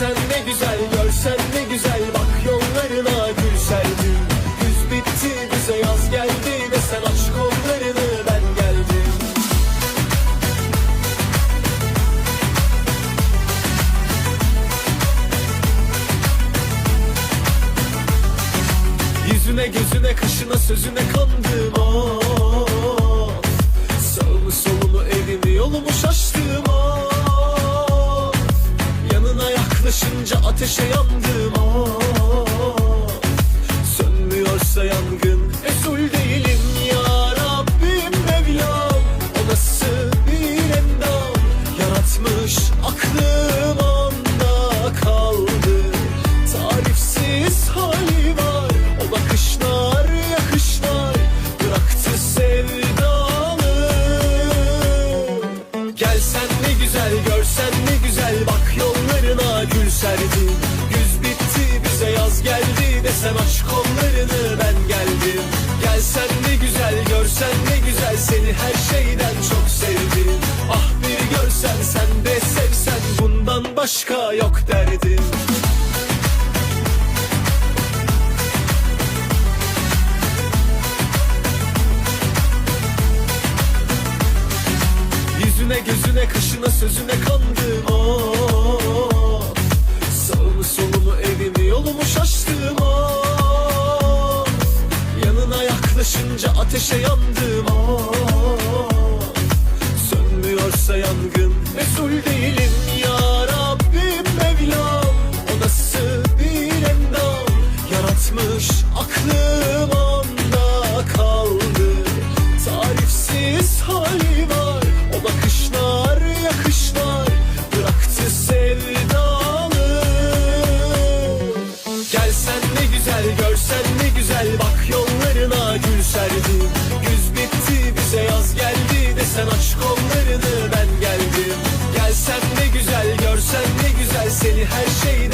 Gelsen ne güzel görsen ne güzel. Bak yollarına gül serdim Güz bitti bize yaz geldi ve sen aç kollarını ben geldim. Yüzüne gözüne kaşına sözüne kandım. Oh. Sağımı solumu evimi yolumu şaştım yaklaşınca ateşe yandım oh. Sönmüyorsa yangın serdim Güz bitti bize yaz geldi. Desem aç kollarını ben geldim. Gelsen ne güzel görsen ne güzel. Seni her şeyden çok sevdim. Ah bir görsen sen de sevsen Bundan başka yok derdim. Yüzüne gözüne kaşına sözüne kandım. Oh. Yaklaşınca ateşe yandım oh. Sönmüyorsa yangın Mesul değilim geldim Gelsen